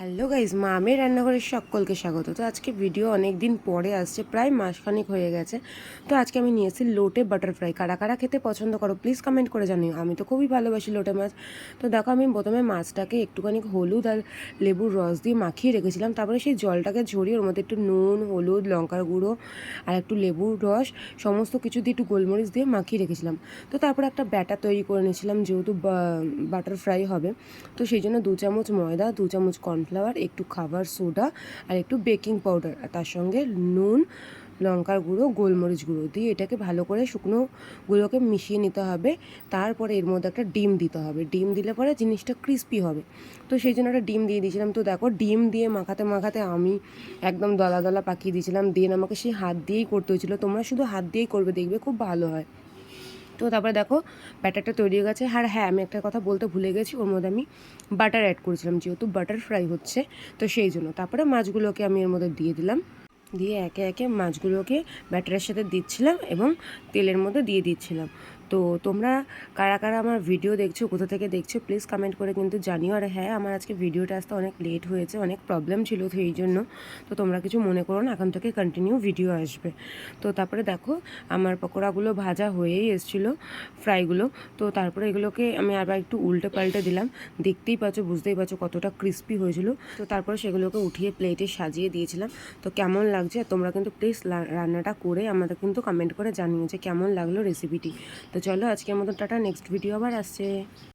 Hello guys মামের রান্নাঘরের সকলকে স্বাগত। তো আজকে ভিডিও অনেক দিন পরে আসছে, প্রায় মাসখানেক হয়ে গেছে। তো আজকে আমি নিয়েছি লোটে বাটারফ্রাই কারা কারা খেতে পছন্দ করো প্লিজ কমেন্ট করে জানিও। আমি তো খুবই ভালোবাসি লোটে মাছ। তো দেখো, আমি প্রথমে মাছটাকে একটুখানি হলুদ আর লেবুর রস দিয়ে মাখিয়ে রেখেছিলাম। তারপরে সেই জলটাকে ঝরিয়ে ওর মধ্যে একটু নুন, হলুদ, লঙ্কার গুঁড়ো আর একটু লেবুর রস, সমস্ত কিছু দিয়ে একটু গোলমরিচ দিয়ে মাখিয়ে রেখেছিলাম। তো তারপরে একটা ব্যাটার তৈরি করে নিয়েছিলাম, যেহেতু বাটার ফ্রাই হবে। তো সেই জন্য দু চামচ ময়দা, দু চামচ কর্নফ্লাওয়ার একটু খাবার সোডা আর একটু বেকিং পাউডার। আর তার সঙ্গে নুন, লঙ্কার গুঁড়ো, গোলমরিচ গুঁড়ো দিয়ে এটাকে ভালো করে শুকনো গুঁড়োকে মিশিয়ে নিতে হবে। তারপরে এর মধ্যে একটা ডিম দিতে হবে। ডিম দিলে পরে জিনিসটা ক্রিস্পি হবে। তো সেই জন্য একটা ডিম দিয়ে দিয়েছিলাম। তো দেখো, ডিম দিয়ে মাখাতে মাখাতে আমি একদম দলা দলা পাকিয়ে দিয়েছিলাম। দেন আমাকে সেই হাত দিয়েই করতে হয়েছিল। তোমরা শুধু হাত দিয়েই করবে, দেখবে খুব ভালো হয়। তো তারপরে দেখো ব্যাটারটা তৈরি হয়ে গেছে। আর হ্যাঁ আমি একটা কথা বলতে ভুলে গেছি, ওর মধ্যে আমি বাটার অ্যাড করেছিলাম, যেহেতু বাটার ফ্রাই হচ্ছে, তো সেই জন্য। তারপরে মাছগুলোকে আমি এর মধ্যে দিয়ে দিলাম। দিয়ে একে একে মাছগুলোকে ব্যাটারের সাথে দিচ্ছিলাম এবং তেলের মধ্যে দিয়ে দিচ্ছিলাম। তো তোমরা কারা কারা আমার ভিডিও দেখছ, কোথা থেকে দেখছ প্লিজ কমেন্ট করে কিন্তু জানিও। আর হ্যাঁ আমার আজকে ভিডিওটা আসতে অনেক লেট হয়েছে, অনেক প্রবলেম ছিল তো এই জন্য। তো তোমরা কিছু মনে করো না, এখন থেকে কন্টিনিউ ভিডিও আসবে। তো তারপরে দেখো, আমার পকোড়াগুলো ভাজা হয়েই এসেছিল ফ্রাইগুলো তো তারপরে এগুলোকে আমি আবার একটু উল্টে পাল্টে দিলাম। দেখতেই পাচ্ছ, বুঝতেই পারছ কতটা ক্রিস্পি হয়েছিল। তো তারপরে সেগুলোকে উঠিয়ে প্লেটে সাজিয়ে দিয়েছিলাম। তো কেমন লাগছে? তোমরা কিন্তু প্লিজ রান্নাটা করে আমাদের কিন্তু কমেন্ট করে জানিও যে কেমন লাগল রেসিপিটি তো চলো আজকের মতো টাটা নেক্সট ভিডিও আবার আসছে।